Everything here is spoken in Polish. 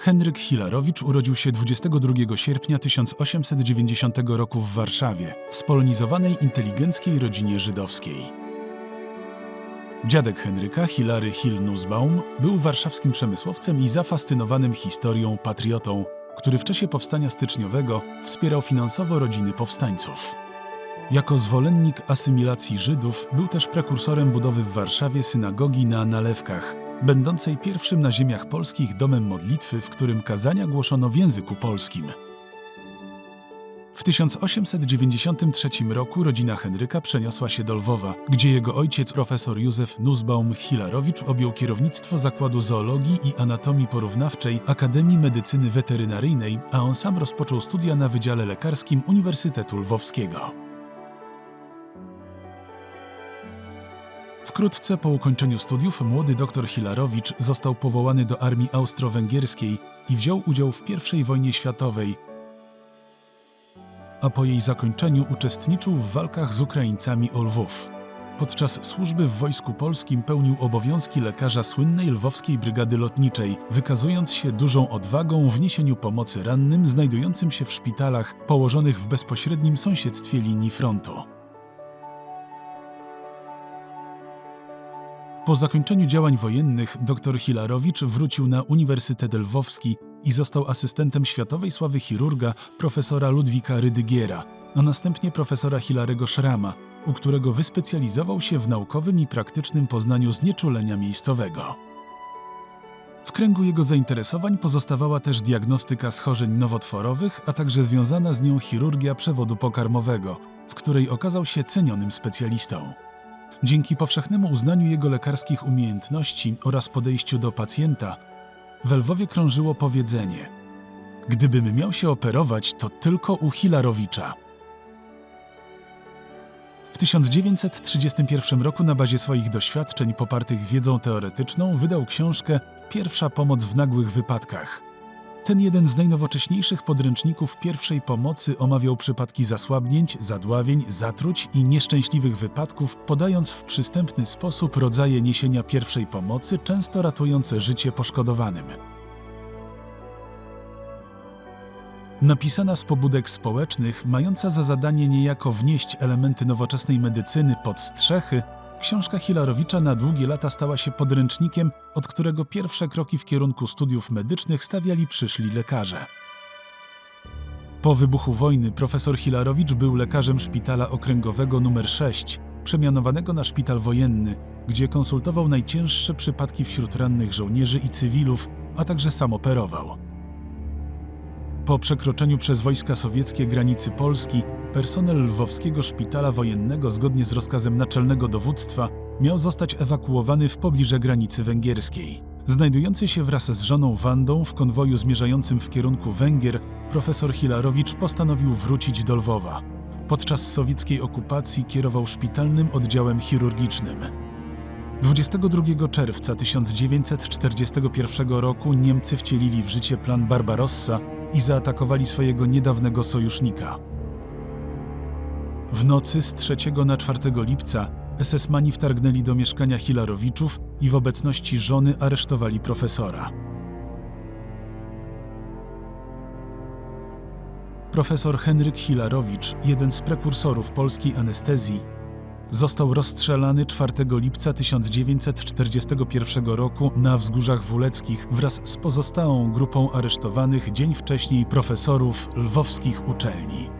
Henryk Hilarowicz urodził się 22 sierpnia 1890 roku w Warszawie, w spolonizowanej inteligenckiej rodzinie żydowskiej. Dziadek Henryka, Hilary Hill Nussbaum, był warszawskim przemysłowcem i zafascynowanym historią patriotą, który w czasie powstania styczniowego wspierał finansowo rodziny powstańców. Jako zwolennik asymilacji Żydów był też prekursorem budowy w Warszawie synagogi na Nalewkach, będącej pierwszym na ziemiach polskich domem modlitwy, w którym kazania głoszono w języku polskim. W 1893 roku rodzina Henryka przeniosła się do Lwowa, gdzie jego ojciec profesor Józef Nussbaum-Hilarowicz objął kierownictwo Zakładu Zoologii i Anatomii Porównawczej Akademii Medycyny Weterynaryjnej, a on sam rozpoczął studia na Wydziale Lekarskim Uniwersytetu Lwowskiego. Wkrótce po ukończeniu studiów młody dr Hilarowicz został powołany do armii austro-węgierskiej i wziął udział w I wojnie światowej, a po jej zakończeniu uczestniczył w walkach z Ukraińcami o Lwów. Podczas służby w Wojsku Polskim pełnił obowiązki lekarza słynnej lwowskiej brygady lotniczej, wykazując się dużą odwagą w niesieniu pomocy rannym znajdującym się w szpitalach położonych w bezpośrednim sąsiedztwie linii frontu. Po zakończeniu działań wojennych dr Hilarowicz wrócił na Uniwersytet Lwowski i został asystentem światowej sławy chirurga profesora Ludwika Rydygiera, a następnie profesora Hilarego Szrama, u którego wyspecjalizował się w naukowym i praktycznym poznaniu znieczulenia miejscowego. W kręgu jego zainteresowań pozostawała też diagnostyka schorzeń nowotworowych, a także związana z nią chirurgia przewodu pokarmowego, w której okazał się cenionym specjalistą. Dzięki powszechnemu uznaniu jego lekarskich umiejętności oraz podejściu do pacjenta, w Lwowie krążyło powiedzenie: Gdybym miał się operować, to tylko u Hilarowicza. W 1931 roku na bazie swoich doświadczeń popartych wiedzą teoretyczną wydał książkę Pierwsza pomoc w nagłych wypadkach. Ten jeden z najnowocześniejszych podręczników pierwszej pomocy omawiał przypadki zasłabnięć, zadławień, zatruć i nieszczęśliwych wypadków, podając w przystępny sposób rodzaje niesienia pierwszej pomocy, często ratujące życie poszkodowanym. Napisana z pobudek społecznych, mająca za zadanie niejako wnieść elementy nowoczesnej medycyny pod strzechy, książka Hilarowicza na długie lata stała się podręcznikiem, od którego pierwsze kroki w kierunku studiów medycznych stawiali przyszli lekarze. Po wybuchu wojny profesor Hilarowicz był lekarzem szpitala okręgowego nr 6, przemianowanego na szpital wojenny, gdzie konsultował najcięższe przypadki wśród rannych żołnierzy i cywilów, a także sam operował. Po przekroczeniu przez wojska sowieckie granicy Polski, personel lwowskiego szpitala wojennego zgodnie z rozkazem naczelnego dowództwa miał zostać ewakuowany w pobliże granicy węgierskiej. Znajdujący się wraz z żoną Wandą w konwoju zmierzającym w kierunku Węgier, profesor Hilarowicz postanowił wrócić do Lwowa. Podczas sowieckiej okupacji kierował szpitalnym oddziałem chirurgicznym. 22 czerwca 1941 roku Niemcy wcielili w życie plan Barbarossa i zaatakowali swojego niedawnego sojusznika. W nocy z 3 na 4 lipca SS-mani wtargnęli do mieszkania Hilarowiczów i w obecności żony aresztowali profesora. Profesor Henryk Hilarowicz, jeden z prekursorów polskiej anestezji, został rozstrzelany 4 lipca 1941 roku na Wzgórzach Wuleckich wraz z pozostałą grupą aresztowanych dzień wcześniej profesorów lwowskich uczelni.